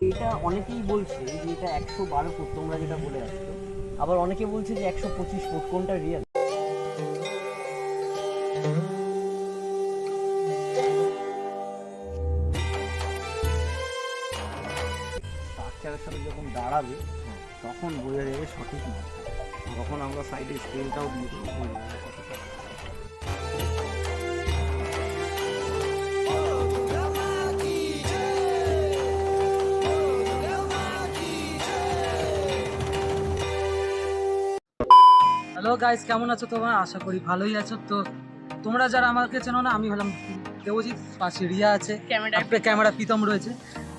এটা অনেকেই বলছে যে এটা একশো বারো ফুট, তোমরা যেটা বলে আসছো। আবার অনেকে বলছে যে একশো পঁচিশ ফুট, কোনটা রিয়েল স্ট্রাকচারের সাথে যখন দাঁড়াবে, তখন বোঝা যাবে সঠিক মাত্রা তখন আমরা সাইডে স্কেলটাও দিয়ে হ্যালো গাইস কেমন আছো তোমরা? আশা করি ভালোই আছো। তো তোমরা যারা আমাকে চেনো না আমি হলাম দেবজিৎ পাশে রিয়া আছে। একটা ক্যামেরা প্রীতম রয়েছে।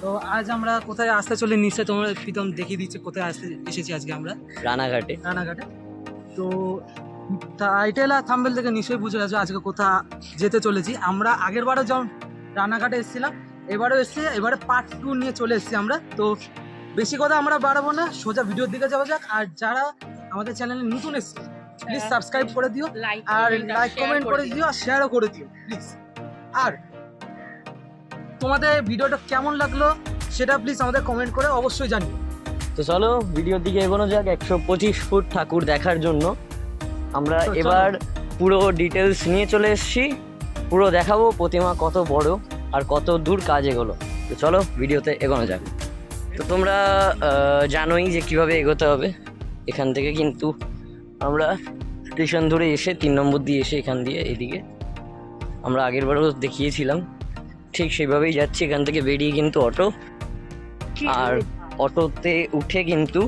তো আজ আমরা কোথায় আসতে চলে নিশ্চয় তোমরা প্রীতম দেখিয়ে দিচ্ছে কোথায় আসতে এসেছি আজকে আমরা? রানাঘাটে। রানাঘাটে। তো টাইটেল আর থাম্বেল থেকে নিশ্চয়ই বুঝে গেছো আজকে কোথা যেতে চলেছি। আমরা আগের বারও যখন রানাঘাটে এসেছিলাম এবারও এসেছি এবারে পার্ট টু নিয়ে চলে এসেছি আমরা। তো বেশি কথা আমরা বাড়াবো না সোজা ভিডিওর দিকে যাওয়া যাক। আর যারা আমাদের চ্যানেলে নতুন এসছে প্লিজ সাবস্ক্রাইব করে দিও আর লাইক কমেন্ট করে দিও। আর শেয়ারও করে দিও প্লিজ আর তোমাদের ভিডিওটা কেমন লাগল সেটা প্লিজ আমাদের কমেন্ট করে অবশ্যই জানিও। তো চলো ভিডিওর দিকে এগোনো যাক একশো পঁচিশ ফুট ঠাকুর দেখার জন্য। আমরা এবার পুরো ডিটেলস নিয়ে চলে এসেছি। পুরো দেখাবো প্রতিমা কত বড় আর কত দূর কাজ এগোলো। তো চলো ভিডিওতে এগোনো যাক। তো তোমরা আহ, জানোই যে কীভাবে এগোতে হবে। এখান থেকে কিন্তু আমরা স্টেশন ধরে এসে তিন নম্বর দিয়ে এসে এখান দিয়ে এদিকে। আমরা আগের বারও দেখিয়েছিলাম। ঠিক সেভাবেই যাচ্ছি এখান থেকে বেরিয়ে কিন্তু অটো। আর অটোতে উঠে কিন্তু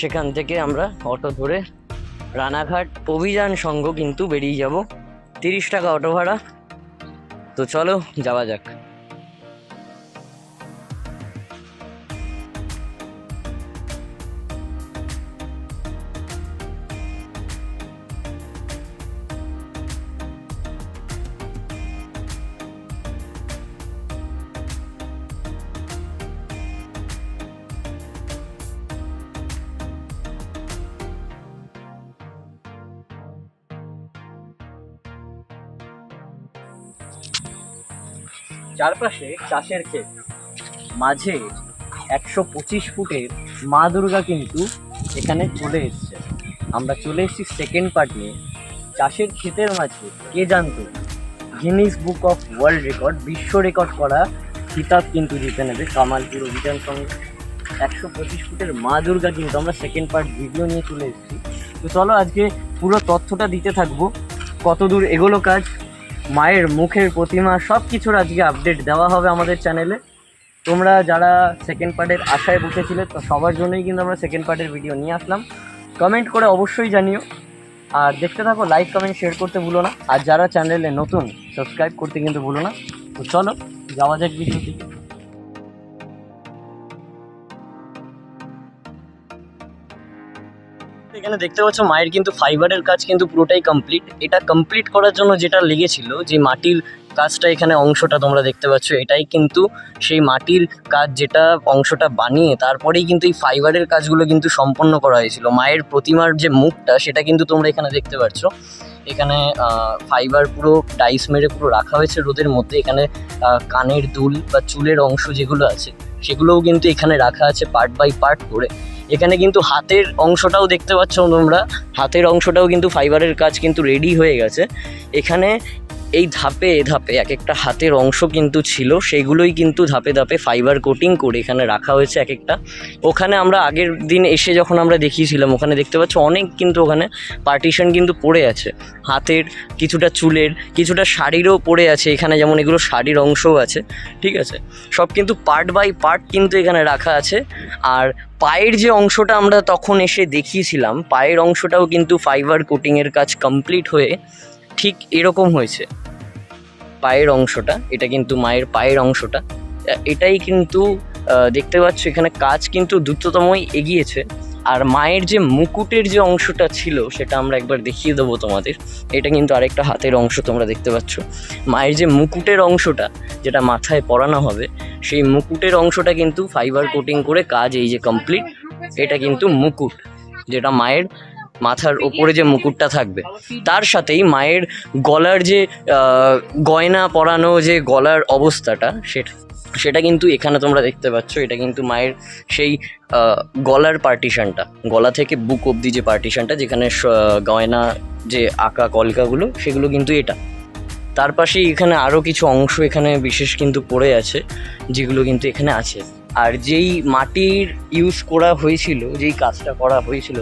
সেখান থেকে আমরা অটো ধরে রানাঘাট অভিযান সংঘ কিন্তু বেরিয়ে যাব। তিরিশ টাকা অটো ভাড়া। তো চলো যাওয়া যাক। চারপাশে চাষের ক্ষেত। মাঝে একশো পঁচিশ ফুটের মা দুর্গা কিন্তু এখানে চলে এসছে। আমরা চলে এসেছি সেকেন্ড পার্ট নিয়ে। চাষের ক্ষেতের মাঝে কে জানতো? Guinness Book of World Record বিশ্ব রেকর্ড করা খিতাব কিন্তু জিতে নেবে কামালপুর অভিযান সঙ্গে। একশো পঁচিশ ফুটের মা দুর্গা কিন্তু আমরা সেকেন্ড পার্ট ভিডিও নিয়ে চলে এসেছি। তো চলো আজকে পুরো তথ্যটা দিতে থাকব। কত দূর এগোলো কাজ মায়ের মুখের প্রতিমা সব কিছুর আজকে আপডেট দেওয়া হবে আমাদের চ্যানেলে তোমরা যারা সেকেন্ড পার্টের আশায় বসেছিলে, তো সবার জন্যই কিন্তু আমরা সেকেন্ড পার্টের ভিডিও নিয়ে আসলাম। কমেন্ট করে অবশ্যই জানিও। আর দেখতে থাকো লাইক কমেন্ট শেয়ার করতে ভুলো না। আর যারা চ্যানেলে নতুন সাবস্ক্রাইব করতে কিন্তু ভুলো না। তো চলো, যাওয়া যাক ভিডিও এখানে দেখতে পাচ্ছ মায়ের কিন্তু ফাইবারের কাজ কিন্তু পুরোটাই কমপ্লিট এটা কমপ্লিট করার জন্য যেটা লেগেছিল, যে মাটির কাজটা এখানে অংশটা তোমরা দেখতে পাচ্ছ, এটাই কিন্তু সেই মাটির কাজ যেটা অংশটা বানিয়ে তারপরেই কিন্তু এই ফাইবারের কাজগুলো কিন্তু সম্পন্ন করা হয়েছিল। মায়ের প্রতিমার যে মুখটা, সেটা কিন্তু তোমরা এখানে দেখতে পাচ্ছ। এখানে ফাইবার পুরো ডাইস মেরে পুরো রাখা হয়েছে রোদের মধ্যে। এখানে কানের দুল বা চুলের অংশ যেগুলো আছে, সেগুলোও কিন্তু এখানে রাখা আছে পার্ট বাই পার্ট করে। এখানে কিন্তু হাতের অংশটাও দেখতে পাচ্ছ তোমরা। হাতের অংশটাও কিন্তু ফাইবারের কাজ কিন্তু রেডি হয়ে গেছে। এখানে এই ধাপে ধাপে এক একটা হাতের অংশ কিন্তু ছিল, সেগুলোই কিন্তু ধাপে ধাপে ফাইবার কোটিং করে এখানে রাখা হয়েছে এক একটা ওখানে আমরা আগের দিন এসে যখন আমরা দেখিয়েছিলাম, ওখানে দেখতে পাচ্ছ অনেক কিন্তু ওখানে পার্টিশন কিন্তু পড়ে আছে। হাতের কিছুটা চুলের, কিছুটা শাড়িরও পড়ে আছে, এখানে যেমন এগুলো শাড়ির অংশও আছে, ঠিক আছে? সব কিন্তু পার্ট বাই পার্ট কিন্তু এখানে রাখা আছে। আর পায়ের যে অংশটা আমরা তখন এসে দেখিয়েছিলাম, পায়ের অংশটাও কিন্তু ফাইবার কোটিংয়ের কাজ কমপ্লিট হয়ে ঠিক এরকম হয়েছে। পায়ের অংশটা, এটা কিন্তু মায়ের পায়ের অংশটা, এটাই কিন্তু দেখতে পাচ্ছ এখানে কাজ কিন্তু দ্রুততমই এগিয়েছে। আর মায়ের যে মুকুটের যে অংশটা ছিল, সেটা আমরা একবার দেখিয়ে দেবো তোমাদের। এটা কিন্তু আরেকটা হাতের অংশ তোমরা দেখতে পাচ্ছ। মায়ের যে মুকুটের অংশটা, যেটা মাথায় পরানো হবে, সেই মুকুটের অংশটা কিন্তু ফাইবার কোটিং করে কাজ এই যে কমপ্লিট এটা কিন্তু মুকুট, যেটা মায়ের মাথার ওপরে যে মুকুটটা থাকবে তার সাথেই মায়ের গলার যে গয়না পরানো যে গলার অবস্থাটা সেটা সেটা কিন্তু এখানে তোমরা দেখতে পাচ্ছ এটা কিন্তু মায়ের সেই গলার পার্টিশনটা গলা থেকে বুক অবধি যে পার্টিশনটা যেখানে গয়না যে আঁকা কলকাগুলো সেগুলো কিন্তু এটা। তার পাশেই এখানে আরও কিছু অংশ এখানে বিশেষ কিন্তু পড়ে আছে যেগুলো কিন্তু এখানে আছে। আর যেই মাটির ইউজ করা হয়েছিল যেই কাজটা করা হয়েছিল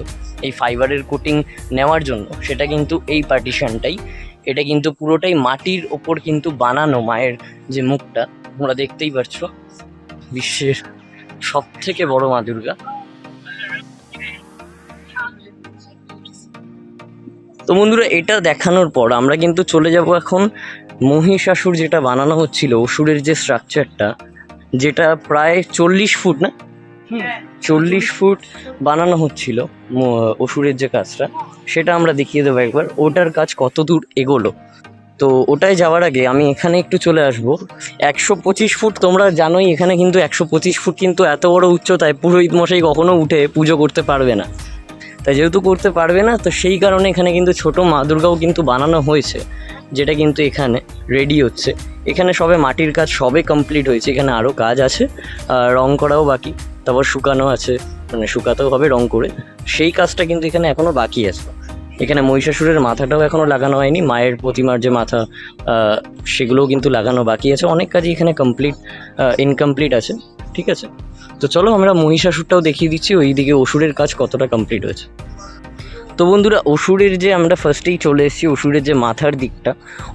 এই ফাইবারের কোটিং নেওয়ার জন্য, সেটা কিন্তু এই পার্টিশনটাই এটা কিন্তু পুরোটাই মাটির ওপর কিন্তু বানানো মায়ের যে মুখটা, তোমরা দেখতেই পারছ। বিশ্বের সব থেকে বড় মা দুর্গা। তো বন্ধুরা, এটা দেখানোর পর আমরা কিন্তু চলে যাব এখন মহিষাসুর যেটা বানানো হচ্ছিল, অসুরের যে স্ট্রাকচারটা যেটা প্রায় চল্লিশ ফুট না? চল্লিশ ফুট বানানো হচ্ছিল অসুরের যে কাজটা সেটা আমরা দেখিয়ে দেবো একবার। ওটার কাজ কত দূর এগোলো? তো ওটায় যাওয়ার আগে আমি এখানে একটু চলে আসব। একশো পঁচিশ ফুট তোমরা জানোই এখানে কিন্তু একশো পঁচিশ ফুট কিন্তু এত বড় উচ্চতায় পুরোহিত মশাই কখনো উঠে পুজো করতে পারবে না। তাই যেহেতু করতে পারবে না তো সেই কারণে এখানে কিন্তু ছোট মা দুর্গাও কিন্তু বানানো হয়েছে যেটা কিন্তু এখানে রেডি হচ্ছে। এখানে সবে মাটির কাজ সবে কমপ্লিট হয়েছে এখানে আরও কাজ আছে রং করাও বাকি। তারপর শুকানো আছে মানে শুকাতেও হবে রং করে। সেই কাজটা কিন্তু এখানে এখনও বাকি আছে। এখানে মহিষাসুরের মাথাটাও এখনও লাগানো হয়নি, মায়ের প্রতিমার যে মাথা সেগুলোও কিন্তু লাগানো বাকি আছে। অনেক কাজই এখানে কমপ্লিট ইনকমপ্লিট আছে, ঠিক আছে? তো চলো আমরা মহিষাসুরটাও দেখিয়ে দিচ্ছি ওই দিকে অসুরের কাজ কতটা কমপ্লিট হয়েছে। তো বন্ধুরা, অসুরের যে আমরা ফার্স্টেই চলে এসেছি, অসুরের যে মাথার দিকটা,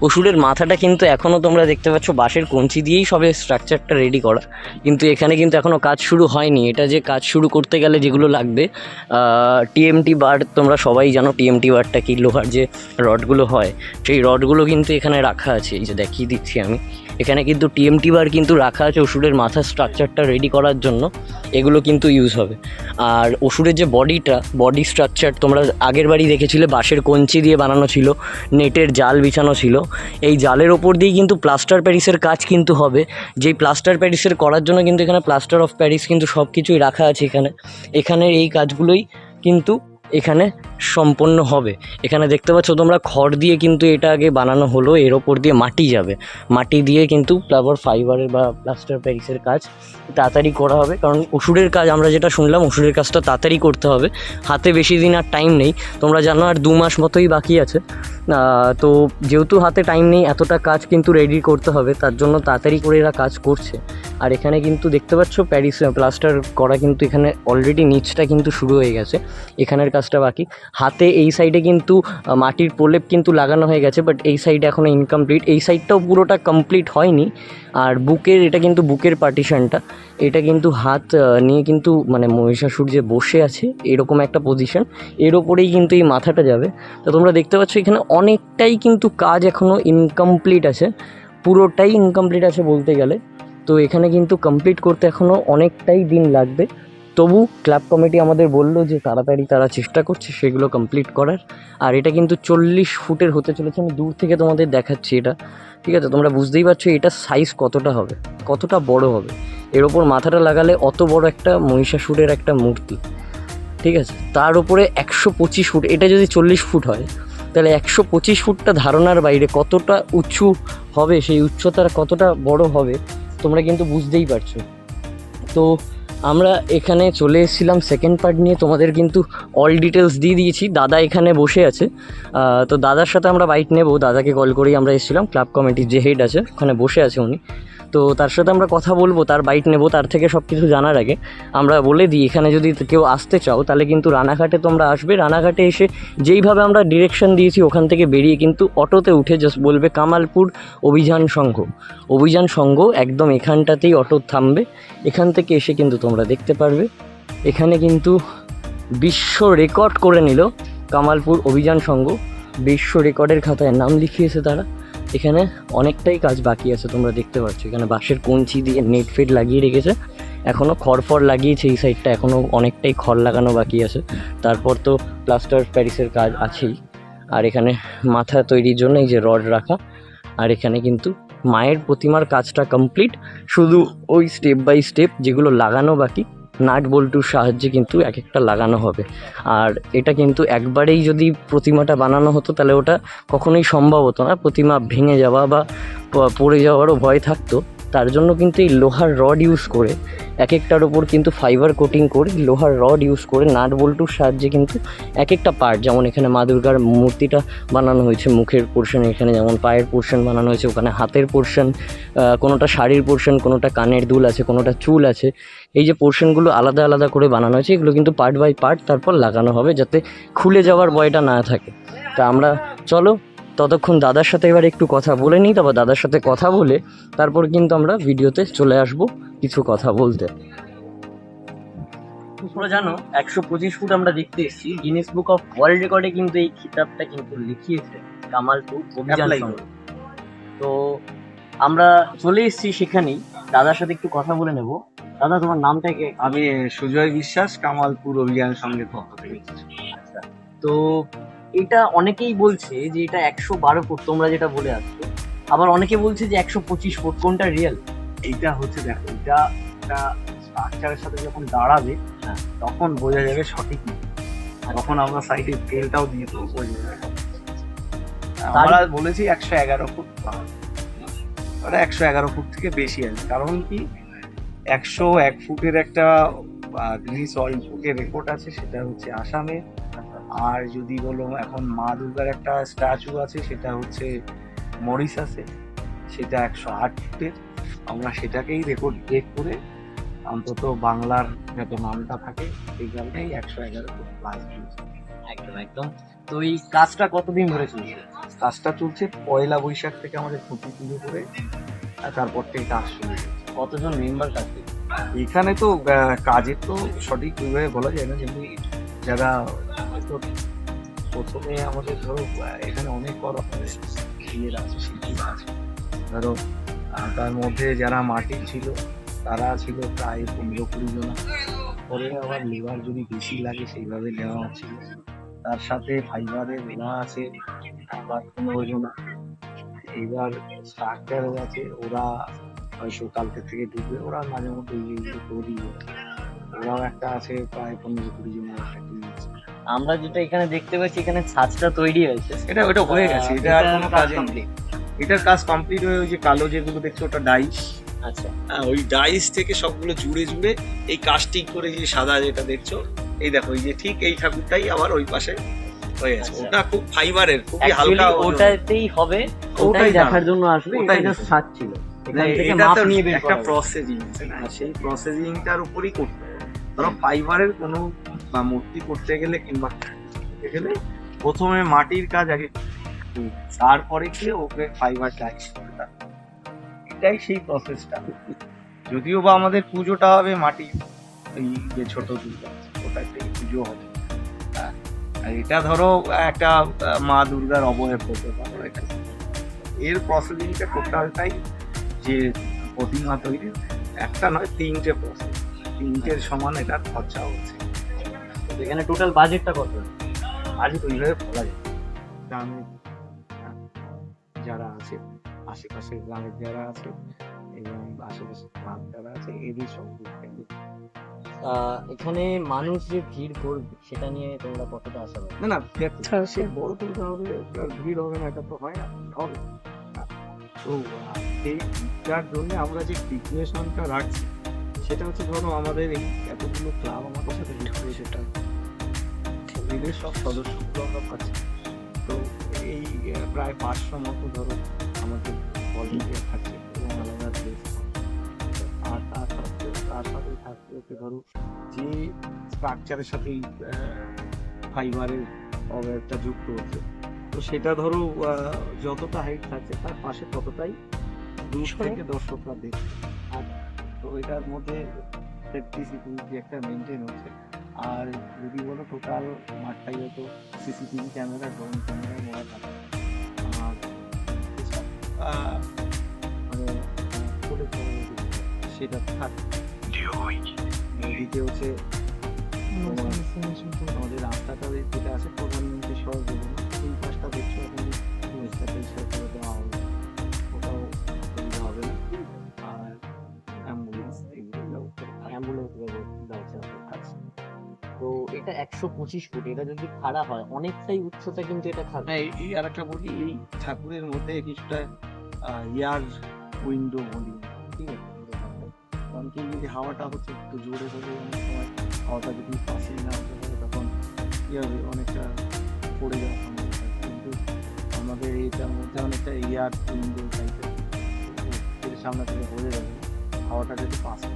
অসুরের মাথাটা কিন্তু এখনও তোমরা দেখতে পাচ্ছ, বাঁশের কঞ্চি দিয়েই সবে স্ট্রাকচারটা রেডি করা। কিন্তু এখানে কিন্তু এখনও কাজ শুরু হয়নি। এটা যে কাজ শুরু করতে গেলে যেগুলো লাগবে টিএমটি বার তোমরা সবাই জানো টিএমটি বারটা কি লোহার যে রডগুলো হয়, সেই রডগুলো কিন্তু এখানে রাখা আছে। এই যে দেখিয়ে দিচ্ছি আমি। এখানে কিন্তু টিএমটি বার কিন্তু রাখা আছে ওষুধের মাথার স্ট্রাকচারটা রেডি করার জন্য। এগুলো কিন্তু ইউজ হবে। আর ওষুধের যে বডিটা বডি স্ট্রাকচার তোমরা আগের বাড়ি দেখেছিলে, বাঁশের কঞ্চি দিয়ে বানানো ছিল, নেটের জাল বিছানো ছিল। এই জালের ওপর দিয়েই কিন্তু প্লাস্টার প্যারিসের কাজ কিন্তু হবে। যেই প্লাস্টার প্যারিসের করার জন্য কিন্তু এখানে প্লাস্টার অফ প্যারিস কিন্তু সব কিছুই রাখা আছে এখানে। এখানের এই কাজগুলোই কিন্তু এখানে সম্পন্ন হবে। এখানে দেখতে পাচ্ছ তোমরা খড় দিয়ে কিন্তু এটা আগে বানানো হলো, এর ওপর দিয়ে মাটি যাবে। মাটি দিয়ে কিন্তু প্লাবর ফাইবারের বা প্লাস্টার প্যারিসের কাজ তাড়াতাড়ি করা হবে। কারণ ওষুধের কাজ, আমরা যেটা শুনলাম, ওষুধের কাজটা তাড়াতাড়ি করতে হবে। হাতে বেশি দিন আর টাইম নেই। তোমরা জানো আর দু মাস মতোই বাকি আছে। তো যেহেতু হাতে টাইম নেই, এতটা কাজ কিন্তু রেডি করতে হবে। তার জন্য তাড়াতাড়ি করে এরা কাজ করছে। আর এখানে কিন্তু দেখতে পাচ্ছ প্যারিস প্লাস্টার করা কিন্তু এখানে অলরেডি নিচটা কিন্তু শুরু হয়ে গেছে। এখানের কাজটা বাকি। হাতে এই সাইডে কিন্তু মাটির প্রলেপ কিন্তু লাগানো হয়ে গেছে বাট এই সাইডে এখনও ইনকমপ্লিট এই সাইডটাও পুরোটা কমপ্লিট হয়নি, আর বুকের, এটা কিন্তু বুকের পার্টিশনটা এটা কিন্তু হাত নিয়ে কিন্তু মানে মহিষাসুর যে বসে আছে, এরকম একটা পজিশন এর ওপরেই কিন্তু এই মাথাটা যাবে। তো তোমরা দেখতে পাচ্ছ এখানে অনেকটাই কিন্তু কাজ এখনও ইনকমপ্লিট আছে। পুরোটাই ইনকমপ্লিট আছে বলতে গেলে। তো এখানে কিন্তু কমপ্লিট করতে এখনও অনেকটাই দিন লাগবে। তবু ক্লাব কমিটি আমাদের বলল যে তাড়াতাড়ি তারা চেষ্টা করছে সেগুলো কমপ্লিট করার। আর এটা কিন্তু চল্লিশ ফুটের হতে চলেছে, আমি দূর থেকে তোমাদের দেখাচ্ছি এটা। ঠিক আছে, তোমরা বুঝতেই পারছ এটা সাইজ কতটা হবে, কতটা বড় হবে। এর ওপর মাথাটা লাগালে অত বড় একটা মহিষাসুরের একটা মূর্তি। ঠিক আছে, তার উপরে একশো পঁচিশ ফুট, এটা যদি চল্লিশ ফুট হয়, তাহলে একশো পঁচিশ ফুটটা ধারণার বাইরে কতটা উঁচু হবে, সেই উচ্চতার কতটা বড় হবে, তোমরা কিন্তু বুঝতেই পারছ। তো আমরা এখানে চলে এসেছিলাম সেকেন্ড পার্ট নিয়ে। তোমাদের কিন্তু অল ডিটেলস দিয়ে দিয়েছি। দাদা এখানে বসে আছে। তো দাদার সাথে আমরা বাইক নেব। দাদাকে কল করেই আমরা এসেছিলাম। ক্লাব কমিটির যে হেড আছে, ওখানে বসে আছে উনি। তো তার সাথে আমরা কথা বলব, তার বাইক নেব, তার থেকে সব কিছু জানার আগে। আমরা বলে দিই, এখানে যদি কেউ আসতে চাও, তাহলে কিন্তু রানাঘাটে তোমরা আসবে। রানাঘাটে এসে যেইভাবে আমরা ডিরেকশন দিয়েছি, ওখান থেকে বেরিয়ে কিন্তু অটোতে উঠে জাস্ট বলবে কামালপুর অভিযান সংঘ। অভিযান সংঘ একদম এখানটাতেই অটো থামবে। এখান থেকে এসে কিন্তু তোমরা দেখতে পারবে। এখানে কিন্তু বিশ্ব রেকর্ড করে নিল কামালপুর অভিযান সংঘ। বিশ্ব রেকর্ডের খাতায় নাম লিখিয়েছে তারা। এখানে অনেকটাই কাজ বাকি আছে, তোমরা দেখতে পাচ্ছ। এখানে বাঁশের কঞ্চি দিয়ে নেট ফেট লাগিয়ে রেখেছে। এখনও খড় ফড় লাগিয়েছে এই সাইডটা এখনও অনেকটাই খড় লাগানো বাকি আছে। তারপর তো প্লাস্টার প্যারিসের কাজ আছেই। আর এখানে মাথা তৈরির জন্য এই যে রড রাখা। আর এখানে কিন্তু মায়ের প্রতিমার কাজটা কমপ্লিট শুধু ওই স্টেপ বাই স্টেপ যেগুলো লাগানো বাকি নাট বল্টুর সাহায্যে কিন্তু এক একটা লাগানো হবে। আর এটা কিন্তু একবারেই যদি প্রতিমাটা বানানো হতো, তাহলে ওটা কখনোই সম্ভব হতো না। প্রতিমা ভেঙে যাওয়া বা পড়ে যাওয়ারও ভয় থাকতো। তার জন্য কিন্তু এই লোহার রড ইউজ করে এক একটার ওপর কিন্তু ফাইবার কোটিং করে লোহার রড ইউজ করে নাট বল্টুর সাহায্যে কিন্তু এক একটা পার্ট যেমন এখানে মা দুর্গার মূর্তিটা বানানো হয়েছে, মুখের পোর্শন এখানে যেমন পায়ের পোর্শন বানানো হয়েছে, ওখানে হাতের পোর্শন কোনোটা শাড়ির পোর্শন কোনোটা কানের দুল আছে, কোনোটা চুল আছে, এই যে পোর্শনগুলো আলাদা আলাদা করে বানানো হয়েছে, এগুলো কিন্তু পার্ট বাই পার্ট তারপর লাগানো হবে যাতে খুলে যাওয়ার ভয়টা না থাকে। তা আমরা, চলো ততক্ষণ দাদার সাথে এবার একটু কথা বলে নিই তারপর দাদার সাথে কথা বলে তারপর কিন্তু আমরা ভিডিওতে চলে আসব কিছু কথা বলতে। তোমরা জানো একশো পঁচিশ ফুট আমরা দেখতে এসেছি। গিনেস বুক অফ ওয়ার্ল্ড রেকর্ডে কিন্তু এই খিতাবটা কিন্তু লিখিয়েছে কামালপুর অভিযান তো আমরা চলে এসেছি সেখানেই। দাদার সাথে একটু কথা বলে নেব। দাদা তোমার নামটা কি? আমি সুজয় বিশ্বাস কামালপুর অভিযান সঙ্গে পক্ষ থেকে। তো এটা অনেকেই বলছে যে এটা একশো বারো ফুট তোমরা যেটা বলে আসছো। আবার অনেকে বলছে যে একশো পঁচিশ ফুট কোনটা রিয়েল এইটা হচ্ছে দেখো এটা একটা স্ট্রাকচারের সাথে যখন দাঁড়াবে হ্যাঁ। তখন বোঝা যাবে সঠিক তখন আমরা সাইডে তেলটাও দিয়ে দেবো আমরা বলেছি একশো এগারো ফুট ওটা একশো এগারো ফুট থেকে বেশি আছে। কারণ কি? একশো এক ফুটের একটা গ্রিস বুকের রেকর্ড আছে সেটা হচ্ছে আসামে আর যদি বলো এখন মা দুর্গার একটা স্ট্যাচু আছে সেটা হচ্ছে মরিশাসে। সেটা একশো আট ফুটের। আমরা সেটাকেই রেকর্ড ব্রেক করে অন্তত বাংলার যত নামটা থাকে সেই কারণেই একশো এগারো ফুট প্লাস একদম একদম। তো এই কাজটা কতদিন ধরে চলছে? কাজটা চলছে পয়লা বৈশাখ থেকে আমাদের খুঁটি পুজো করে আর তারপর থেকে কাজ শুরু হয়েছে। কতজন মেম্বার কাজ এখানে তো কাজের তো সঠিক বলা যায় না কিন্তু যারা হয়তো প্রথমে আমাদের ধরো, এখানে অনেক বড় আছে, শিল্পীরা আছে। ধরো তার মধ্যে যারা মাটি ছিল, তারা ছিল প্রায় পনেরো কুড়ি জন। পরে আবার লেবার যদি বেশি লাগে, সেইভাবে নেওয়া হচ্ছিল। তার সাথে ফাইবারের ওরা আছে, আবার পনেরো জন। এইবার স্ট্রাকচারও আছে, ওরা হয়তো কালকে থেকে ঢুকবে, ওরা মাঝে মধ্যে এইগুলো তৈরি ওরাও একটা আছে প্রায় পনেরো কুড়ি জনের একটা team আছে। আমরা যেটা এখানে দেখতে পাচ্ছি এখানে ছাদটা তৈরি হয়েছে। এটা ওটা হয়ে গেছে এটা আর কোনো কাজ নেই। এটার কাজ কমপ্লিট হয়ে ওই যে কালো যেগুলো দেখছ ওটা ডাইস আচ্ছা। হ্যাঁ ওই ডাইস থেকে সবগুলো জুড়ে জুড়ে এই কাস্টিং করে যে সাদা যেটা দেখছ এই দেখো এই যে ঠিক এই ঠাকুরটাই আবার ওই পাশে হয়ে গেছে। আচ্ছা। ওটা খুব ফাইবারের খুবই হালকা ওটাতেই হবে ওটাই দেখার জন্য আসবে ওটাই। ছাদ ছিল। এটা তো একটা প্রসেসিং আছে না সেই প্রসেসিংটার উপরই করতে হবে। ধরো ফাইবারের কোনো বা মূর্তি করতে গেলে কিংবা করতে গেলে প্রথমে মাটির কাজ আগে তারপরে গিয়ে ওকে ফাইবার টাইস এটাই সেই প্রসেসটা যদিও বা আমাদের পুজোটা হবে মাটি এই যে ছোট দুর্গা ওটাতেই পুজো হবে। হ্যাঁ, আর এটা ধরো একটা মা দুর্গার অবয়ব করতে পারো এর প্রসেসিংটা টোটালটাই যে প্রতিমা তৈরির একটা নয় তিনটে প্রসেস তিনটের সমান এটার খরচা হচ্ছে। তো এখানে টোটাল বাজেটটা কত? বাজেট ওইভাবে বলা যায়। গ্রামের আহ, যারা আছে আশেপাশের গ্রামের যারা আছে এবং আশেপাশের গ্রাম যারা আছে এদের সব এখানে মানুষ যে ভিড় করবে সেটা নিয়ে তোমরা কতটা আশাবাদী? না না ব্যবসা সে বড় তুলতে হবে একটা ভিড় হবে না এটা তো হয় না হবে। তো যার জন্য আমরা যে প্রিপারেশনটা রাখছি সেটা হচ্ছে ধরো আমাদের এই এতগুলো ক্লাব আমাদের সাথে যুক্ত হয়েছে সেটা এদের সব সদস্যগুলো আমরা পাচ্ছি। তো এই প্রায় পাঁচশো মতো ধরো আমাদের ভলেন্টিয়ার থাকছে এবং আলাদা ড্রেস আর তার সাথে তার সাথে থাকতে হচ্ছে ধরো যে স্ট্রাকচারের সাথে ফাইবারের অবয়বটা যুক্ত হচ্ছে। তো সেটা ধরো যতটা হাইট থাকছে তার পাশে ততটাই দূর থেকে দর্শকরা দেখছে। এটার মধ্যে সেফটি সিকিউরিটি একটা মেনটেন হচ্ছে। আর যদি বলো টোটাল মাঠটাই হয়তো সিসিটিভি ক্যামেরা ড্রোন ক্যামেরা মোড়া থাকে আর মানে সেটা থাকে। এদিকে হচ্ছে আমাদের রাস্তাটা যেটা আছে, প্রধানমন্ত্রী সড়ক যোজনা, এই পাশটা দেখছ এখন এটা একশো পঁচিশ ফুট, এটা যদি খাড়া হয়, অনেকটাই উচ্চতা কিন্তু এটা খাবে। হ্যাঁ এই আর একটা বলি, এই ঠাকুরের মধ্যে কিছুটা ইয়ার উইন্ডো বলি। ঠিক আছে? কারণ কি যদি হাওয়াটা হচ্ছে একটু জোরে হলে অনেক সময় হাওয়াটা যদি পাশে না হতে তখন কি হবে? অনেকটা পড়ে যাওয়ার সম্ভাবনা কিন্তু আমাদের এইটার মধ্যে অনেকটা ইয়ার উইন্ডো টাইপের সামনে থেকে বোঝা যাবে, হাওয়াটা যদি পাশে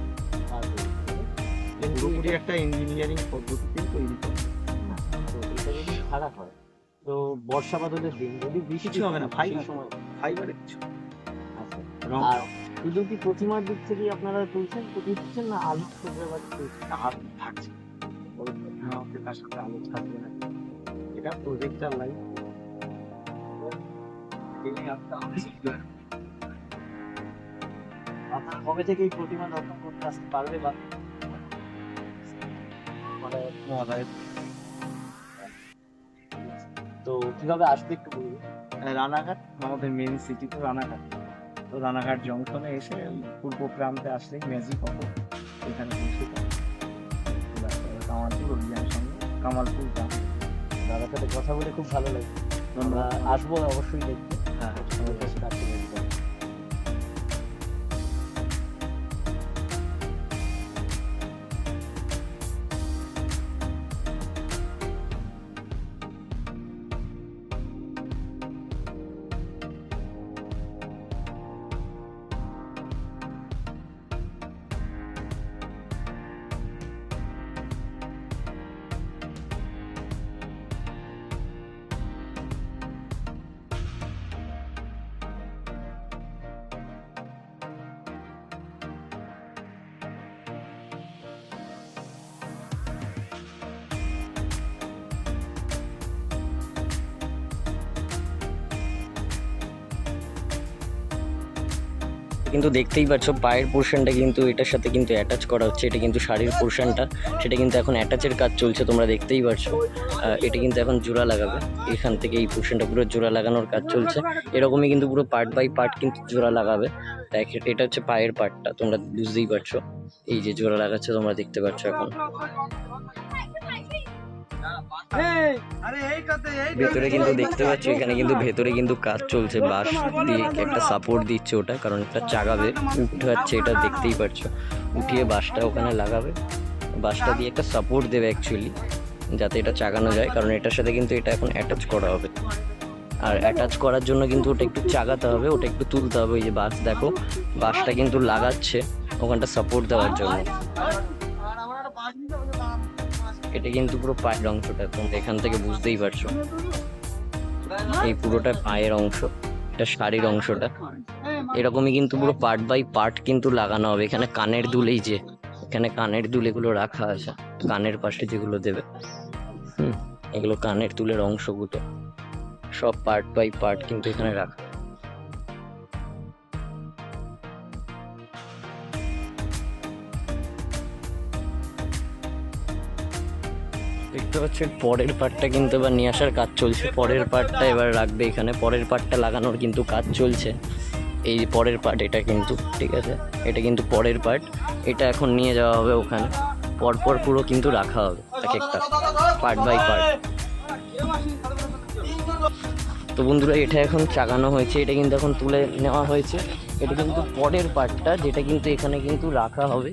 পুরোপুরি একটা ইঞ্জিনিয়ারিং পদ্ধতিতেই তৈরি করা তো এটা যদি খারাপ হয় তো বর্ষা বাদলের দিন যদি বৃষ্টি কিছু হবে না, ফাইবার। সময় ফাইবারে কিছু আচ্ছা। আর শুধু কি প্রতিমার দিক থেকে আপনারা তুলছেন তুলছেন না আলু সবজি তুলছেন? থাকছে। তার সাথে আলো থাকবে না। এটা প্রজেক্টার লাইট আপনারা কবে থেকে এই প্রতিমা দর্শন করতে আসতে পারবে বা মানে তো কীভাবে আসবে একটু বলুন রানাঘাট আমাদের মেন সিটি তো রানাঘাট। তো রানাঘাট জংশনে এসে পূর্ব প্রান্তে আসলে ম্যাজিক অটো এখানে পৌঁছে। কামালপুর অভিযানের সঙ্গে কামালপুর গ্রাম। দাদার সাথে কথা বলে খুব ভালো লাগে। আমরা আসব অবশ্যই দেখতে। হ্যাঁ। কিন্তু দেখতেই পাচ্ছ পায়ের পোর্শনটা কিন্তু এটার সাথে কিন্তু অ্যাটাচ করা হচ্ছে। এটা কিন্তু শাড়ির পোর্শনটা সেটা কিন্তু এখন অ্যাটাচের কাজ চলছে, তোমরা দেখতেই পাচ্ছ। এটা কিন্তু এখন জোড়া লাগাবে। এখান থেকে এই পোর্শনটা পুরো জোড়া লাগানোর কাজ চলছে। এরকমই কিন্তু পুরো পার্ট বাই পার্ট কিন্তু জোড়া লাগাবে। এটা হচ্ছে পায়ের পার্টটা তোমরা বুঝতেই পারছ। এই যে জোড়া লাগাচ্ছে, তোমরা দেখতে পাচ্ছ এখন। ভেতরে কিন্তু দেখতে পাচ্ছ এখানে কিন্তু ভেতরে কিন্তু কাজ চলছে। বাঁশ দিয়ে একটা সাপোর্ট দিচ্ছে ওটা কারণ একটা চাগাবে উঠে যাচ্ছে এটা দেখতেই পাচ্ছ উঠিয়ে বাঁশটা ওখানে লাগাবে। বাঁশটা দিয়ে একটা সাপোর্ট দেবে অ্যাকচুয়ালি যাতে এটা চাগানো যায় কারণ এটার সাথে কিন্তু এটা এখন অ্যাটাচ করা হবে। আর অ্যাটাচ করার জন্য কিন্তু ওটা একটু চাগাতে হবে ওটা একটু তুলতে হবে। ওই যে বাস দেখো বাসটা কিন্তু লাগাচ্ছে ওখানটা সাপোর্ট দেওয়ার জন্য। এটা কিন্তু পুরো পায়ের অংশটা, তোমরা এখান থেকে বুঝতেই পারছ। এই পুরোটা পায়ের অংশ, এটা শাড়ির অংশটা। এরকমই কিন্তু পুরো পার্ট বাই পার্ট কিন্তু লাগানো হবে। এখানে কানের দুলেই যে, এখানে কানের দুল এগুলো রাখা আছে, কানের পাশে যেগুলো দেবে। হুম, এগুলো কানের দুলের অংশগুলো। সব পার্ট বাই পার্ট কিন্তু এখানে রাখা। দেখতে পাচ্ছেন পরের পার্টটা কিন্তু এবার নিয়ে আসার কাজ চলছে। পরের পার্টটা এবার রাখবে এখানে। পরের পার্টটা লাগানোর কিন্তু কাজ চলছে। এই পরের পার্ট, এটা কিন্তু, ঠিক আছে? এটা কিন্তু পরের পার্ট। এটা এখন নিয়ে যাওয়া হবে ওখানে। পরপর পুরো কিন্তু রাখা হবে, এক একটা। Part by part. তো বন্ধুরা, এটা এখন চাগানো হয়েছে। এটা কিন্তু এখন তুলে নেওয়া হয়েছে। এটা কিন্তু পরের পার্টটা, যেটা কিন্তু এখানে কিন্তু রাখা হবে।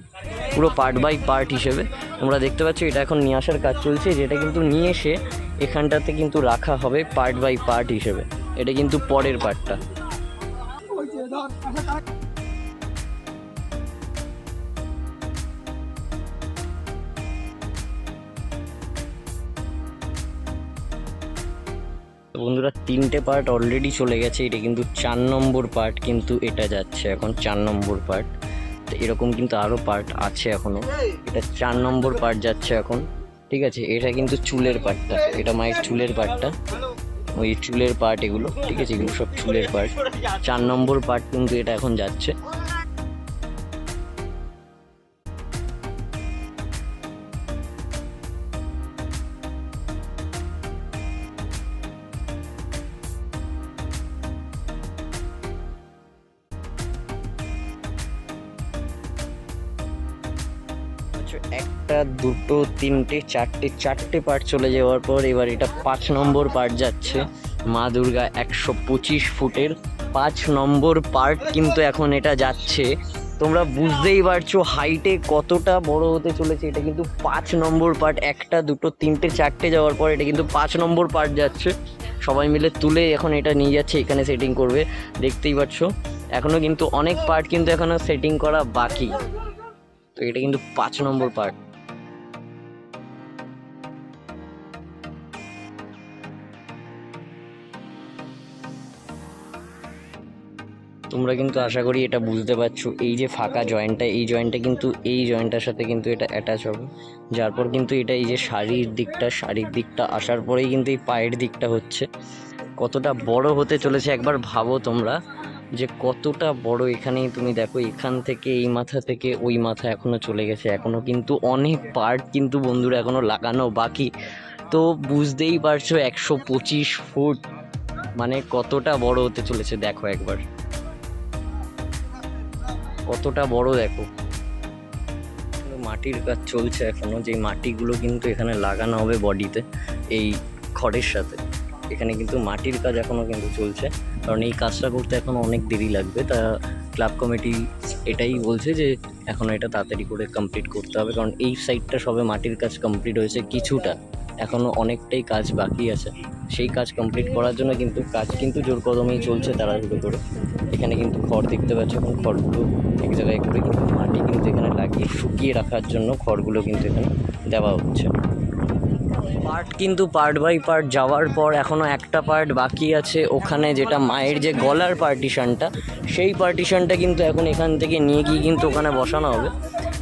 পুরো পার্ট বাই পার্ট হিসেবে। তোমরা দেখতে পাচ্ছ, এটা এখন নিয়ে আসার কাজ চলছে, যেটা কিন্তু নিয়ে এসে এখানটাতে কিন্তু রাখা হবে পার্ট বাই পার্ট হিসেবে। এটা কিন্তু পরের পার্টটা বন্ধুরা, তিনটে পার্ট অলরেডি চলে গেছে। এটা কিন্তু চার নম্বর পার্ট কিন্তু এটা যাচ্ছে এখন, চার নম্বর পার্ট তো এরকম কিন্তু আরও পার্ট আছে এখনও এটা চার নম্বর পার্ট যাচ্ছে এখন, ঠিক আছে? এটা কিন্তু চুলের পার্টটা এটা মায়ের চুলের পার্টটা ওই চুলের পার্ট এগুলো, ঠিক আছে? এগুলো সব চুলের পার্ট চার নম্বর পার্ট কিন্তু এটা এখন যাচ্ছে। একটা দুটো, তিনটে, চারটে চারটে পার্ট চলে যাওয়ার পর এবার এটা পাঁচ নম্বর পার্ট যাচ্ছে। মা দুর্গা একশো পঁচিশ ফুটের পাঁচ নম্বর পার্ট কিন্তু এখন এটা যাচ্ছে। তোমরা বুঝতেই পারছ হাইটে কতটা বড় হতে চলেছে। এটা কিন্তু পাঁচ নম্বর পার্ট একটা, দুটো, তিনটে, চারটে যাওয়ার পর এটা কিন্তু পাঁচ নম্বর পার্ট যাচ্ছে। সবাই মিলে তুলে এখন এটা নিয়ে যাচ্ছে, এখানে সেটিং করবে। দেখতেই পাচ্ছ, এখনও কিন্তু অনেক পার্ট কিন্তু এখনও সেটিং করা বাকি। তো এটা কিন্তু পাঁচ নম্বর পার্ট তোমরা কিন্তু আশা করি এটা বুঝতে পারছ। এই যে ফাঁকা জয়েন্টটা, এই জয়েন্টটা কিন্তু, এই জয়েন্টটার সাথে কিন্তু এটা অ্যাটাচ হবে। যার পর কিন্তু এটা এই যে শাড়ির দিকটা শাড়ির দিকটা আসার পরেই কিন্তু এই পায়ের দিকটা হচ্ছে। কতটা বড় হতে চলেছে একবার ভাবো তোমরা। যে কতটা বড় এখানেই তুমি দেখো, এখান থেকে এই মাথা থেকে ওই মাথা এখনও চলে গেছে। এখনও কিন্তু অনেক পার্ট কিন্তু বন্ধুরা এখনও লাগানো বাকি। তো বুঝতেই পারছ একশো পঁচিশ ফুট মানে কতটা বড় হতে চলেছে, দেখো একবার। কতটা বড় দেখো। মাটির কাজ চলছে এখনও যে মাটিগুলো কিন্তু এখানে লাগানো হবে বডিতে এই খড়ের সাথে। এখানে কিন্তু মাটির কাজ এখনও কিন্তু চলছে। কারণ এই কাজটা করতে এখনও অনেক দেরি লাগবে। তা ক্লাব কমিটি এটাই বলছে যে, এখনও এটা তাড়াতাড়ি করে কমপ্লিট করতে হবে। কারণ এই সাইডটা সবে মাটির কাজ কমপ্লিট হয়েছে কিছুটা। এখনও অনেকটাই কাজ বাকি আছে। সেই কাজ কমপ্লিট করার জন্য কিন্তু, কাজ কিন্তু জোর কদমেই চলছে তাড়াহুড়ো করে। এখানে কিন্তু খড় দেখতে পাচ্ছ, এখন খড়গুলো এক জায়গায় করে কিন্তু মাটি কিন্তু এখানে লাগিয়ে শুকিয়ে রাখার জন্য খড়গুলো কিন্তু এখানে দেওয়া হচ্ছে। পার্ট কিন্তু পার্ট বাই পার্ট যাওয়ার পর এখনও একটা পার্ট বাকি আছে। ওখানে যেটা মায়ের যে গলার পার্টিশনটা সেই পার্টিশনটা কিন্তু এখন এখান থেকে নিয়ে গিয়ে কিন্তু ওখানে বসানো হবে।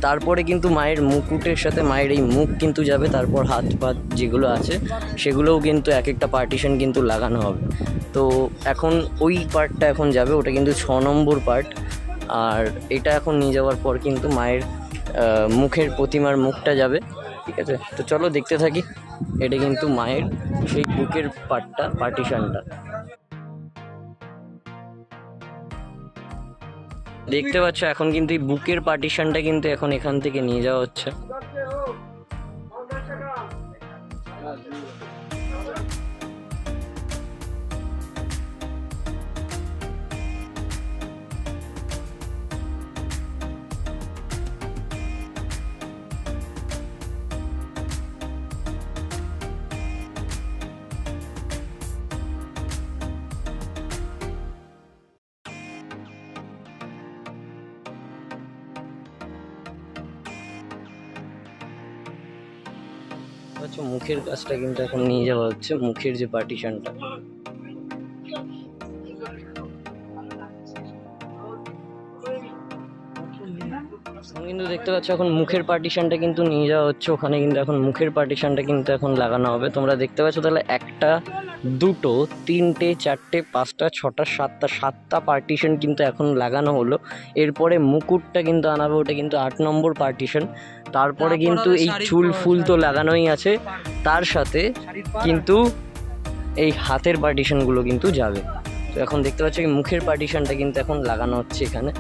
তারপরে কিন্তু মায়ের মুকুটের সাথে মায়ের এই মুখ কিন্তু যাবে, তারপর হাত পাত যেগুলো আছে, সেগুলোও কিন্তু এক একটা পার্টিশন কিন্তু লাগানো হবে। তো এখন ওই পার্টটা এখন যাবে, ওটা কিন্তু ছ নম্বর পার্ট আর এটা এখন নিয়ে যাওয়ার পর কিন্তু মায়ের মুখের প্রতিমার মুখটা যাবে, ঠিক আছে? তো চলো দেখতে থাকি। এটা কিন্তু মায়ের সেই বুকের পার্টটা পার্টিশনটা। দেখতে পাচ্ছ, এখন কিন্তু এই বুকের পার্টিশনটা কিন্তু এখন এখান থেকে নিয়ে যাওয়া হচ্ছে। মুখের কাজটা কিন্তু এখন নিয়ে যাওয়া হচ্ছে মুখের যে পার্টিশনটা দেখতে পাচ্ছ এখন মুখের পার্টিশনটা কিন্তু নিয়ে যাওয়া হচ্ছে। ওখানে কিন্তু এখন মুখের পার্টিশনটা কিন্তু এখন লাগানো হবে। তোমরা দেখতে পাচ্ছ তাহলে একটা দুটো তিনটে চারটে পাঁচটা ছটা সাতটা সাতটা পার্টিশন কিন্তু এখন লাগানো হলো। এরপরে মুকুটটা কিন্তু আনাবে ওটা কিন্তু আট নম্বর পার্টিশন তারপরে কিন্তু এই চুল ফুল তো লাগানোই আছে। তার সাথে কিন্তু এই হাতের পার্টিশনগুলো কিন্তু যাবে। তো এখন দেখতে পাচ্ছ মুখের পার্টিশনটা কিন্তু এখন লাগানো হচ্ছে এখানে।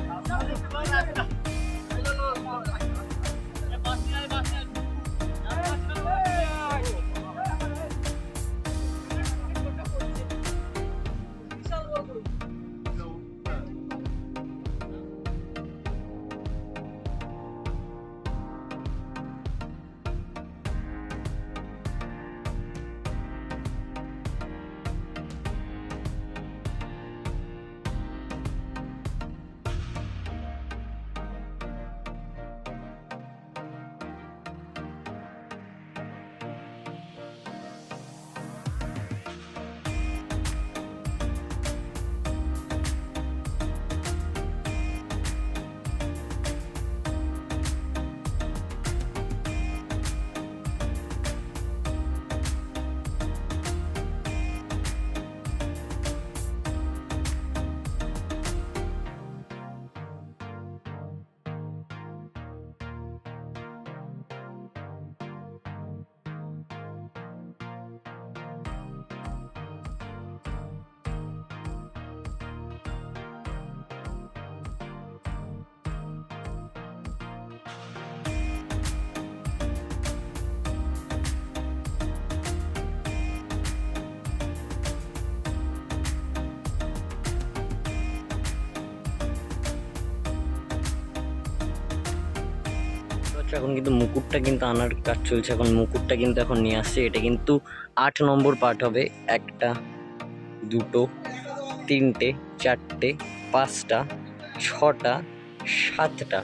এখন কিন্তু মুকুটটা কিন্তু আনার কাজ চলছে। এখন মুকুটটা কিন্তু এখন নিয়ে আসছে। এটা কিন্তু আট নম্বর পার্ট হবে। একটা, দুটো, তিনটে, চারটে, পাঁচটা, ছটা, সাতটা।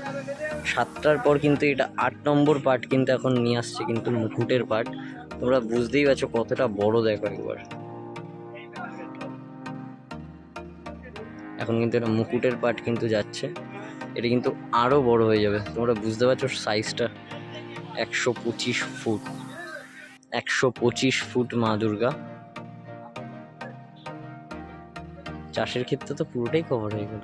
সাতটার পর কিন্তু এটা আট নম্বর পার্ট কিন্তু এখন নিয়ে আসছে কিন্তু মুকুটের পার্ট। তোমরা বুঝতেই পারছ কতটা বড় দেখো একবার। এখন কিন্তু এটা মুকুটের পার্ট কিন্তু যাচ্ছে। এটা কিন্তু আরও বড় হয়ে যাবে। তোমরা বুঝতে পারছ সাইজটা একশো পঁচিশ ফুট। একশো পঁচিশ ফুট মা দুর্গা। চাষের ক্ষেত্রে তো পুরোটাই কভার হয়ে গেল।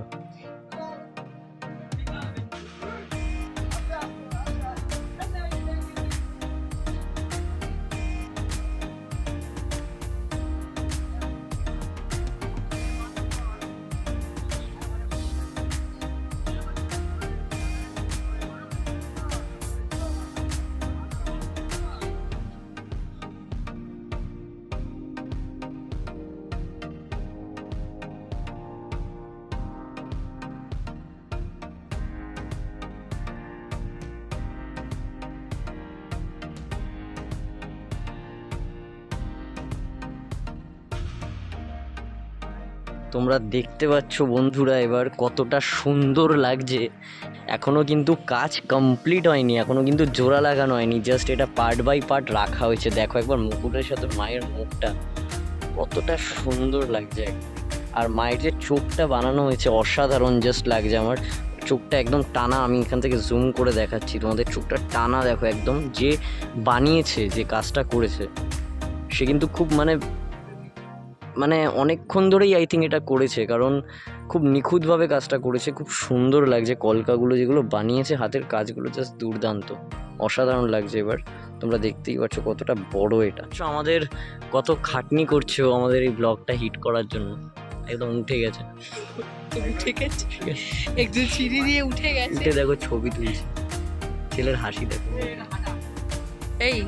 তোমরা দেখতে পাচ্ছ বন্ধুরা এবার কতটা সুন্দর লাগছে। এখনও কিন্তু কাজ কমপ্লিট হয়নি এখনও কিন্তু জোড়া লাগানো হয়নি জাস্ট এটা পার্ট বাই পার্ট রাখা হয়েছে। দেখো একবার মুকুটের সাথে মায়ের মুখটা, কতটা সুন্দর লাগছে। আর মায়ের যে চোখটা বানানো হয়েছে অসাধারণ জাস্ট লাগছে আমার। চোখটা একদম টানা, আমি এখান থেকে জুম করে দেখাচ্ছি, তোমাদের চোখটা টানা দেখো একদম। যে বানিয়েছে, যে কাজটা করেছে, সে কিন্তু খুব মানে মানে অনেকক্ষণ ধরেই আই থিঙ্ক এটা করেছে। কারণ খুব নিখুঁতভাবে কাজটা করেছে। খুব সুন্দর লাগছে কলকাগুলো যেগুলো বানিয়েছে হাতের কাজগুলো জাস্ট দুর্দান্ত। অসাধারণ লাগছে এবার। তোমরা দেখতেই পাচ্ছ কতটা বড় এটা। So, আমাদের কত খাটনি করছে আমাদের এই ব্লগটা হিট করার জন্য। একদম উঠে গেছে। উঠে গেছে। একজন সিঁড়ি দিয়ে উঠে গেছে। উঠে দেখো ছবি তুলছে। ছেলের হাসি দেখো। এই